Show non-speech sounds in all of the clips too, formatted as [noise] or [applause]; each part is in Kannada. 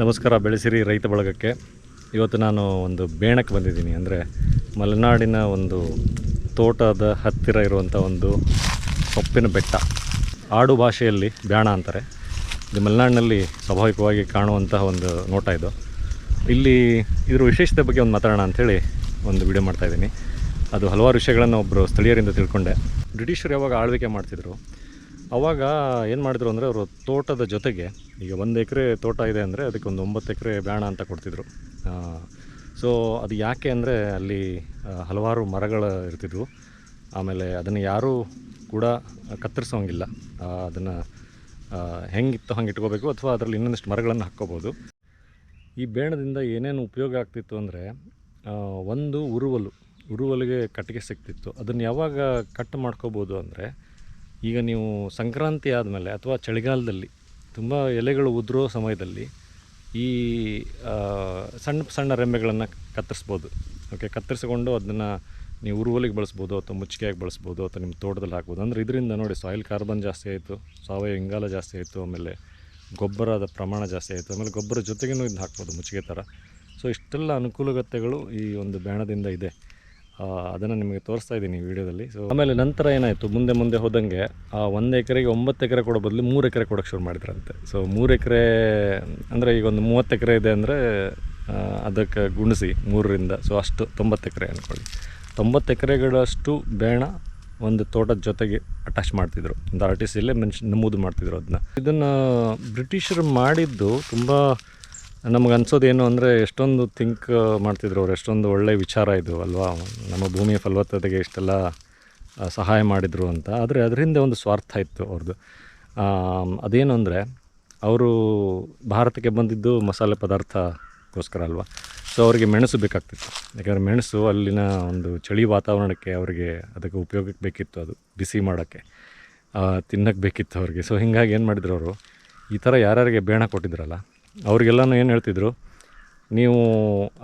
ನಮಸ್ಕಾರ, ಬೆಳೆಸಿರಿ ರೈತ ಬಳಗಕ್ಕೆ. ಇವತ್ತು ನಾನು ಒಂದು ಬೇಣಕ್ಕೆ ಬಂದಿದ್ದೀನಿ. ಅಂದರೆ ಮಲೆನಾಡಿನ ಒಂದು ತೋಟದ ಹತ್ತಿರ ಇರುವಂಥ ಒಂದು ಸೊಪ್ಪಿನ ಬೆಟ್ಟ. ಆಡು ಭಾಷೆಯಲ್ಲಿ ಬ್ಯಾಣ ಅಂತಾರೆ. ಇದು ಮಲೆನಾಡಿನಲ್ಲಿ ಸ್ವಾಭಾವಿಕವಾಗಿ ಕಾಣುವಂತಹ ಒಂದು ನೋಟ ಇದು. ಇಲ್ಲಿ ಇದ್ರ ವಿಶೇಷತೆ ಬಗ್ಗೆ ಒಂದು ಮಾತಾಡೋಣ ಅಂಥೇಳಿ ಒಂದು ವಿಡಿಯೋ ಮಾಡ್ತಾಯಿದ್ದೀನಿ ಅದು ಹಲವಾರು ವಿಷಯಗಳನ್ನು ಒಬ್ಬರು ಸ್ಥಳೀಯರಿಂದ ತಿಳ್ಕೊಂಡೆ. ಬ್ರಿಟಿಷರು ಯಾವಾಗ ಆಳ್ವಿಕೆ ಮಾಡ್ತಿದ್ರು? ಅವಾಗ ಏನು ಮಾಡಿದ್ರು ಅಂದರೆ ಅವರು ತೋಟದ ಜೊತೆಗೆ, ಈಗ ಒಂದು ಎಕರೆ ತೋಟ ಇದೆ ಅಂದರೆ ಅದಕ್ಕೆ ಒಂದು ಒಂಬತ್ತು ಎಕರೆ ಬ್ಯಾಣ ಅಂತ ಕೊಡ್ತಿದ್ರು. ಸೊ ಅದು ಯಾಕೆ ಅಂದರೆ ಅಲ್ಲಿ ಹಲವಾರು ಮರಗಳು ಇರ್ತಿದ್ವು. ಆಮೇಲೆ ಅದನ್ನು ಯಾರೂ ಕೂಡ ಕತ್ತರಿಸೋಂಗಿಲ್ಲ. ಅದನ್ನು ಹೆಂಗಿತ್ತು ಹಂಗೆ ಇಟ್ಕೋಬೇಕು, ಅಥವಾ ಅದರಲ್ಲಿ ಇನ್ನೊಂದಿಷ್ಟು ಮರಗಳನ್ನು ಹಾಕ್ಕೋಬೋದು. ಈ ಬೇಣದಿಂದ ಏನೇನು ಉಪಯೋಗ ಆಗ್ತಿತ್ತು ಅಂದರೆ ಒಂದು ಉರುವಲು, ಉರುವಲಿಗೆ ಕಟ್ಟಿಗೆ ಸಿಗ್ತಿತ್ತು. ಅದನ್ನು ಯಾವಾಗ ಕಟ್ ಮಾಡ್ಕೋಬೋದು ಅಂದರೆ ಈಗ ನೀವು ಸಂಕ್ರಾಂತಿ ಆದಮೇಲೆ ಅಥವಾ ಚಳಿಗಾಲದಲ್ಲಿ ತುಂಬ ಎಲೆಗಳು ಉದುರೋ ಸಮಯದಲ್ಲಿ ಈ ಸಣ್ಣ ಸಣ್ಣ ರೆಂಬೆಗಳನ್ನು ಕತ್ತರಿಸ್ಬೋದು. ಓಕೆ ಕತ್ತರಿಸ್ಕೊಂಡು ಅದನ್ನು ನೀವು ಉರುವಲಿಗೆ ಬಳಸ್ಬೋದು ಅಥವಾ ಮುಚ್ಚಿಗೆಯಾಗಿ ಬಳಸ್ಬೋದು ಅಥವಾ ನಿಮ್ಮ ತೋಟದಲ್ಲಿ ಹಾಕ್ಬೋದು. ಅಂದರೆ ಇದರಿಂದ ನೋಡಿ ಸಾಯಿಲ್ ಕಾರ್ಬನ್ ಜಾಸ್ತಿ ಆಯಿತು, ಸಾವಯವ ಇಂಗಾಲ ಜಾಸ್ತಿ ಆಯಿತು, ಆಮೇಲೆ ಗೊಬ್ಬರದ ಪ್ರಮಾಣ ಜಾಸ್ತಿ ಆಯಿತು, ಆಮೇಲೆ ಗೊಬ್ಬರ ಜೊತೆಗೇನು ಇದನ್ನ ಹಾಕ್ಬೋದು ಮುಚ್ಚಿಗೆ ಥರ. ಸೊ ಇಷ್ಟೆಲ್ಲ ಅನುಕೂಲಗತೆಗಳು ಈ ಒಂದು ಬ್ಯಾಣದಿಂದ ಇದೆ. ಅದನ್ನು ನಿಮಗೆ ತೋರಿಸ್ತಾ ಇದ್ದೀನಿ ವಿಡಿಯೋದಲ್ಲಿ. ಸೊ ಆಮೇಲೆ ನಂತರ ಏನಾಯಿತು? ಮುಂದೆ ಮುಂದೆ ಹೋದಂಗೆ, ಆ ಒಂದು ಎಕರೆಗೆ ಒಂಬತ್ತು ಎಕರೆ ಕೊಡೋ ಬದಲು ಮೂರು ಎಕರೆ ಕೊಡೋಕ್ಕೆ ಶುರು ಮಾಡಿದ್ರಂತೆ. ಸೊ ಮೂರು ಎಕರೆ, ಅಂದರೆ ಈಗ ಒಂದು ಮೂವತ್ತು ಎಕರೆ ಇದೆ ಅಂದರೆ ಅದಕ್ಕೆ ಗುಣಿಸಿ ಮೂರರಿಂದ ಸೊ ಅಷ್ಟು ತೊಂಬತ್ತು ಎಕರೆ ಅಂದ್ಕೊಳ್ಳಿ ತೊಂಬತ್ತು ಎಕರೆಗಳಷ್ಟು ಬೇಣ ಒಂದು ತೋಟದ ಜೊತೆಗೆ ಅಟ್ಯಾಚ್ ಮಾಡ್ತಿದ್ರು. ಒಂದು ಆರ್ ಟಿ ಸಿಯಲ್ಲೇ ಮೆನ್ಷನ್ ನಮೂದು ಮಾಡ್ತಿದ್ರು ಅದನ್ನ ಇದನ್ನು ಬ್ರಿಟಿಷರು ಮಾಡಿದ್ದು ತುಂಬ ನಮಗೆ ಏನು ಅಂದರೆ ಎಷ್ಟೊಂದು ಥಿಂಕ್ ಮಾಡ್ತಿದ್ರು ಅವ್ರು. ಎಷ್ಟೊಂದು ಒಳ್ಳೆಯ ವಿಚಾರ ಇದು ಅಲ್ವಾ? ನಮ್ಮ ಭೂಮಿಯ ಫಲವತ್ತತೆಗೆ ಇಷ್ಟೆಲ್ಲ ಸಹಾಯ ಮಾಡಿದರು ಅಂತ. ಆದರೆ ಅದರಿಂದ ಒಂದು ಸ್ವಾರ್ಥ ಇತ್ತು ಅವ್ರದ್ದು ಅದೇನು ಅಂದರೆ ಅವರು ಭಾರತಕ್ಕೆ ಬಂದಿದ್ದು ಮಸಾಲೆ ಪದಾರ್ಥಕ್ಕೋಸ್ಕರ ಅಲ್ವಾ? ಸೊ ಅವರಿಗೆ ಮೆಣಸು ಬೇಕಾಗ್ತಿತ್ತು. ಯಾಕಂದರೆ ಮೆಣಸು ಅಲ್ಲಿನ ಒಂದು ಚಳಿ ವಾತಾವರಣಕ್ಕೆ ಅವರಿಗೆ ಅದಕ್ಕೆ ಉಪಯೋಗಕ್ಕೆ ಬೇಕಿತ್ತು ಅದು, ಬಿಸಿ ಮಾಡೋಕ್ಕೆ. ತಿನ್ನಕ್ಕೆ ಬೇಕಿತ್ತು ಅವ್ರಿಗೆ. ಸೊ ಹಿಂಗಾಗಿ ಏನು ಮಾಡಿದ್ರು ಅವರು? ಈ ಥರ ಯಾರ್ಯಾರಿಗೆ ಬೇಣ ಕೊಟ್ಟಿದ್ರಲ್ಲ ಅವ್ರಿಗೆಲ್ಲನೂ ಏನು ಹೇಳ್ತಿದ್ರು? ನೀವು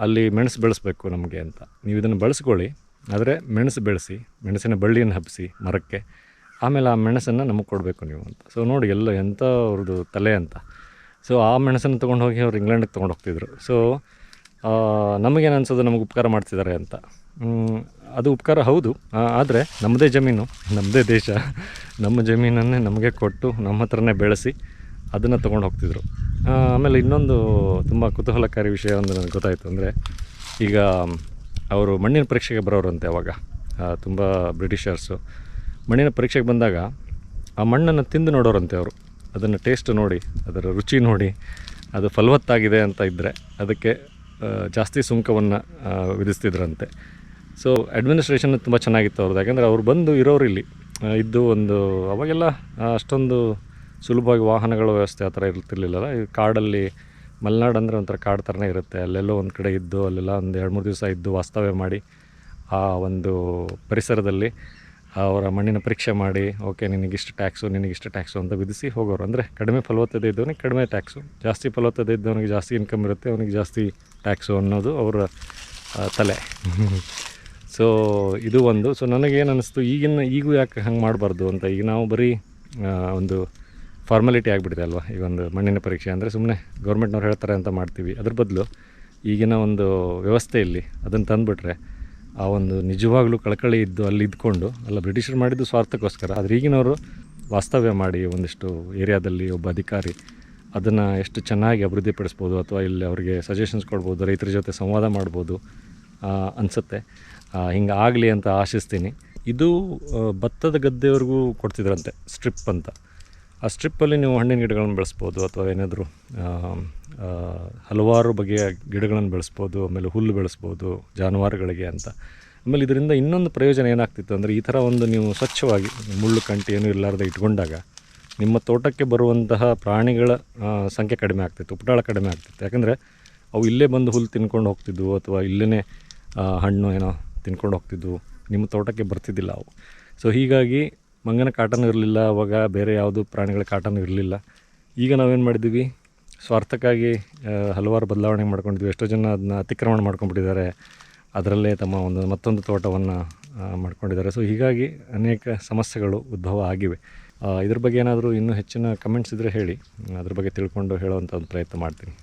ಅಲ್ಲಿ ಮೆಣಸು ಬೆಳೆಸ್ಬೇಕು ನಮಗೆ ಅಂತ. ನೀವು ಇದನ್ನು ಬಳಸ್ಕೊಳ್ಳಿ, ಆದರೆ ಮೆಣಸು ಬೆಳೆಸಿ, ಮೆಣಸಿನ ಬಳ್ಳಿಯನ್ನು ಹಬ್ಬಿಸಿ ಮರಕ್ಕೆ, ಆಮೇಲೆ ಆ ಮೆಣಸನ್ನು ನಮಗೆ ಕೊಡಬೇಕು ನೀವು ಅಂತ. ಸೊ ನೋಡಿ, ಎಲ್ಲ ಎಂಥ ಅವ್ರದ್ದು ತಲೆ ಅಂತ. ಸೊ ಆ ಮೆಣಸನ್ನು ತೊಗೊಂಡು ಹೋಗಿ ಅವ್ರು ಇಂಗ್ಲೆಂಡಿಗೆ ತೊಗೊಂಡು ಹೋಗ್ತಿದ್ರು ಸೊ ನಮಗೇನು ಅನ್ಸೋದು ನಮಗೆ ಉಪಕಾರ ಮಾಡ್ತಿದ್ದಾರೆ ಅಂತ? ಅದು ಉಪಕಾರ ಹೌದು. ಆದರೆ ನಮ್ಮದೇ ಜಮೀನು ನಮ್ಮದೇ ದೇಶ. ನಮ್ಮ ಜಮೀನನ್ನೇ ನಮಗೆ ಕೊಟ್ಟು ನಮ್ಮ ಹತ್ರನೇ ಬೆಳೆಸಿ ಅದನ್ನು ತೊಗೊಂಡು ಹೋಗ್ತಿದ್ರು. ಆಮೇಲೆ ಇನ್ನೊಂದು ತುಂಬ ಕುತೂಹಲಕಾರಿ ವಿಷಯ ಒಂದು ನನಗೆ ಗೊತ್ತಾಯಿತು ಅಂದರೆ, ಈಗ ಅವರು ಮಣ್ಣಿನ ಪರೀಕ್ಷೆಗೆ ಬರೋರಂತೆ ಅವಾಗ. ತುಂಬ ಬ್ರಿಟಿಷರ್ಸು. ಮಣ್ಣಿನ ಪರೀಕ್ಷೆಗೆ ಬಂದಾಗ ಆ ಮಣ್ಣನ್ನು ತಿಂದು ನೋಡೋರಂತೆ ಅವರು. ಅದನ್ನು ಟೇಸ್ಟ್ ನೋಡಿ, ಅದರ ರುಚಿ ನೋಡಿ, ಅದು ಫಲವತ್ತಾಗಿದೆ ಅಂತ ಇದ್ದರೆ ಅದಕ್ಕೆ ಜಾಸ್ತಿ ಸುಂಕವನ್ನು ವಿಧಿಸ್ತಿದ್ರಂತೆ. ಸೊ ಅಡ್ಮಿನಿಸ್ಟ್ರೇಷನ್ ತುಂಬ ಚೆನ್ನಾಗಿತ್ತು ಅವ್ರದ್ದು. ಯಾಕೆಂದರೆ ಅವ್ರು ಬಂದು ಇರೋರು ಇಲ್ಲಿ ಇದ್ದು ಒಂದು ಅವಾಗೆಲ್ಲ ಅಷ್ಟೊಂದು ಸುಲಭವಾಗಿ ವಾಹನಗಳ ವ್ಯವಸ್ಥೆ ಆ ಥರ ಇರ್ತಿರ್ಲಿಲ್ಲಲ್ಲ? ಈ ಕಾಡಲ್ಲಿ ಮಲೆನಾಡು ಅಂದರೆ ಒಂಥರ ಕಾಡು ಥರನೇ ಇರುತ್ತೆ. ಅಲ್ಲೆಲ್ಲೋ ಒಂದು ಕಡೆ ಇದ್ದು ಅಲ್ಲೆಲ್ಲ ಒಂದು ಎರಡು ಮೂರು ದಿವಸ ಇದ್ದು ವಾಸ್ತವ್ಯ ಮಾಡಿ ಆ ಒಂದು ಪರಿಸರದಲ್ಲಿ ಅವರ ಮಣ್ಣಿನ ಪರೀಕ್ಷೆ ಮಾಡಿ ಓಕೆ ನಿನಗಿಷ್ಟು ಟ್ಯಾಕ್ಸು ನಿನಗಿಷ್ಟು ಟ್ಯಾಕ್ಸು ಅಂತ ವಿಧಿಸಿ ಹೋಗೋರು. ಅಂದರೆ ಕಡಿಮೆ ಫಲವತ್ತತೆ ಇದ್ದವನಿಗೆ ಕಡಿಮೆ ಟ್ಯಾಕ್ಸು ಜಾಸ್ತಿ ಫಲವತ್ತತೆ ಇದ್ದವನಿಗೆ ಜಾಸ್ತಿ ಇನ್ಕಮ್ ಇರುತ್ತೆ ಅವನಿಗೆ ಜಾಸ್ತಿ ಟ್ಯಾಕ್ಸು ಅನ್ನೋದು ಅವರ ತಲೆ. [laughs] ಸೊ ಇದು ಒಂದು. ಸೊ ನನಗೇನು ಅನ್ನಿಸ್ತು ಈಗಿನ ಈಗೂ ಯಾಕೆ ಹಂಗೆ ಮಾಡಬಾರ್ದು ಅಂತ? ಈಗ ನಾವು ಬರೀ ಒಂದು ಫಾರ್ಮಾಲಿಟಿ ಆಗಿಬಿಟ್ಟಿದೆ ಅಲ್ವಾ? ಈ ಒಂದು ಮಣ್ಣಿನ ಪರೀಕ್ಷೆ ಅಂದರೆ ಸುಮ್ಮನೆ ಗೌರ್ಮೆಂಟ್ನವ್ರು ಹೇಳ್ತಾರೆ ಅಂತ ಮಾಡ್ತೀವಿ. ಅದ್ರ ಬದಲು ಈಗಿನ ಒಂದು ವ್ಯವಸ್ಥೆಯಲ್ಲಿ ಅದನ್ನು ತಂದುಬಿಟ್ರೆ ಆ ಒಂದು ನಿಜವಾಗ್ಲೂ ಕಳಕಳಿ ಇದ್ದು ಅಲ್ಲಿ ಇದ್ಕೊಂಡು, ಅಲ್ಲ ಬ್ರಿಟಿಷರು ಮಾಡಿದ್ದು ಸ್ವಾರ್ಥಕ್ಕೋಸ್ಕರ, ಆದರೆ ಈಗಿನವರು ವಾಸ್ತವ್ಯ ಮಾಡಿ ಒಂದಿಷ್ಟು ಏರಿಯಾದಲ್ಲಿ ಒಬ್ಬ ಅಧಿಕಾರಿ ಅದನ್ನು ಎಷ್ಟು ಚೆನ್ನಾಗಿ ಅಭಿವೃದ್ಧಿಪಡಿಸ್ಬೋದು ಅಥವಾ ಇಲ್ಲಿ ಅವರಿಗೆ ಸಜೆಷನ್ಸ್ ಕೊಡ್ಬೋದು, ರೈತರ ಜೊತೆ ಸಂವಾದ ಮಾಡ್ಬೋದು ಅನಿಸುತ್ತೆ. ಹಿಂಗೆ ಆಗಲಿ ಅಂತ ಆಶಿಸ್ತೀನಿ. ಇದು ಭತ್ತದ ಗದ್ದೆಯವ್ರಿಗೂ ಕೊಡ್ತಿದ್ರಂತೆ ಸ್ಟ್ರಿಪ್ ಅಂತ. ಆ ಸ್ಟ್ರಿಪ್ಪಲ್ಲಿ ನೀವು ಹಣ್ಣಿನ ಗಿಡಗಳನ್ನು ಬೆಳೆಸ್ಬೋದು ಅಥವಾ ಏನಾದರೂ ಹಲವಾರು ಬಗೆಯ ಗಿಡಗಳನ್ನು ಬೆಳೆಸ್ಬೋದು, ಆಮೇಲೆ ಹುಲ್ಲು ಬೆಳೆಸ್ಬೋದು, ಜಾನುವಾರುಗಳಿಗೆ ಅಂತ. ಆಮೇಲೆ ಇದರಿಂದ ಇನ್ನೊಂದು ಪ್ರಯೋಜನ ಏನಾಗ್ತಿತ್ತು ಅಂದರೆ ಈ ಥರ ಒಂದು ನೀವು ಸ್ವಚ್ಛವಾಗಿ ಮುಳ್ಳು, ಕಂಟಿ ಏನೂ ಇರಲಾರ್ದೆ ಇಟ್ಕೊಂಡಾಗ ನಿಮ್ಮ ತೋಟಕ್ಕೆ ಬರುವಂತಹ ಪ್ರಾಣಿಗಳ ಸಂಖ್ಯೆ ಕಡಿಮೆ ಆಗ್ತಿತ್ತು, ಉಪಟಾಳ ಕಡಿಮೆ ಆಗ್ತಿತ್ತು. ಯಾಕಂದರೆ ಅವು ಇಲ್ಲೇ ಬಂದು ಹುಲ್ಲು ತಿನ್ಕೊಂಡು ಹೋಗ್ತಿದ್ವು ಅಥವಾ ಇಲ್ಲೇ ಹಣ್ಣು ಏನೋ ತಿನ್ಕೊಂಡು ಹೋಗ್ತಿದ್ವು. ನಿಮ್ಮ ತೋಟಕ್ಕೆ ಬರ್ತಿದ್ದಿಲ್ಲ ಅವು. ಸೊ ಹೀಗಾಗಿ ಮಂಗನ ಕಾಟನೂ ಇರಲಿಲ್ಲ, ಅವಾಗ ಬೇರೆ ಯಾವುದು ಪ್ರಾಣಿಗಳ ಕಾಟನೂ ಇರಲಿಲ್ಲ. ಈಗ ನಾವೇನು ಮಾಡಿದ್ದೀವಿ ಸ್ವಾರ್ಥಕ್ಕಾಗಿ ಹಲವಾರು ಬದಲಾವಣೆ ಮಾಡ್ಕೊಂಡಿದ್ವಿ. ಎಷ್ಟೋ ಜನ ಅದನ್ನ ಅತಿಕ್ರಮಣ ಮಾಡ್ಕೊಂಡ್ಬಿಟ್ಟಿದ್ದಾರೆ. ಅದರಲ್ಲೇ ತಮ್ಮ ಒಂದು, ಮತ್ತೊಂದು ತೋಟವನ್ನು ಮಾಡ್ಕೊಂಡಿದ್ದಾರೆ. ಸೊ ಹೀಗಾಗಿ ಅನೇಕ ಸಮಸ್ಯೆಗಳು ಉದ್ಭವ ಆಗಿವೆ. ಇದ್ರ ಬಗ್ಗೆ ಏನಾದರೂ ಇನ್ನೂ ಹೆಚ್ಚಿನ ಕಮೆಂಟ್ಸ್ ಇದ್ದರೆ ಹೇಳಿ. ಅದ್ರ ಬಗ್ಗೆ ತಿಳ್ಕೊಂಡು ಹೇಳೋವಂಥ ಒಂದು ಪ್ರಯತ್ನ ಮಾಡ್ತೀನಿ.